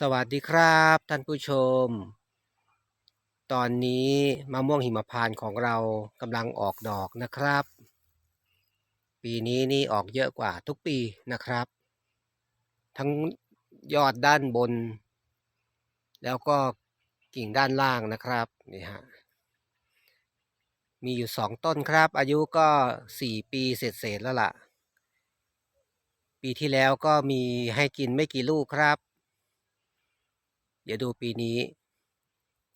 สวัสดีครับท่านผู้ชม ตอนนี้มะม่วงหิมพานต์ของเรากำลังออกดอกนะครับ ปีนี้นี่ออกเยอะกว่าทุกปีนะครับ ทั้งยอดด้านบน แล้วก็กิ่งด้านล่างนะครับนี่ฮะมีอยู่สองต้นครับ อายุก็สี่ปีเศษๆแล้วล่ะ ปีที่แล้วก็มีให้กินไม่กี่ลูกครับ เดี๋ยวดูปีนี้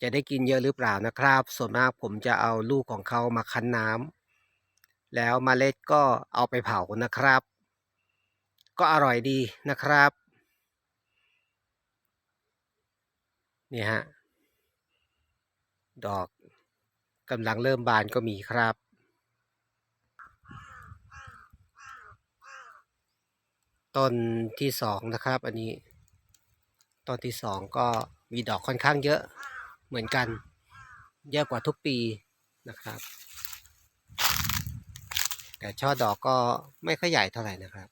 จะได้กินเยอะหรือเปล่านะครับ ส่วนมากผมจะเอาลูกของเขามาคั้นน้ำแล้วมเมล็ดก็เอาไปเผานะครับ ก็อร่อยดีนะครับนี่ฮะดอกกำลังเริ่มบานก็มีครับ ต้นที่สองนะครับ อันนี้ ต้นที่สองก็มีดอกค่อนข้างเยอะเหมือนกัน เยอะกว่าทุกปีนะครับ แต่ช่อดอกก็ไม่ค่อยใหญ่เท่าไหร่นะครับ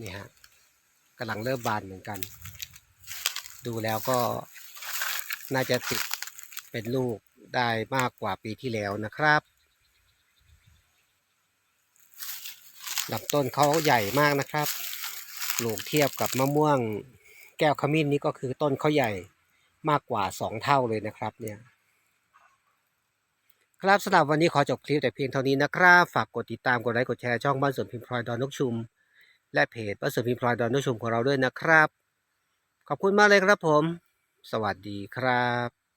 นี่ฮะกำลังเริ่มบานเหมือนกัน ดูแล้วก็น่าจะติดเป็นลูกได้มากกว่าปีที่แล้วนะครับลำต้นเขาใหญ่มากนะครับ ปลูกเทียบกับมะม่วง แก้วขมิ้นนี้ก็คือต้นเขาใหญ่มากกว่าสองเท่าเลยนะครับเนี่ยครับสำหรับวันนี้ขอจบคลิปแต่เพียงเท่านี้นะครับ ฝากกดติดตามกดไลค์กดแชร์ช่องบ้านสวนพิมพ์พลอยดอนนกชุม และเพจบ้านสวนพิมพ์พลอยดอนนกชุมของเราด้วยนะครับ ขอบคุณมากเลยครับผม สวัสดีครับ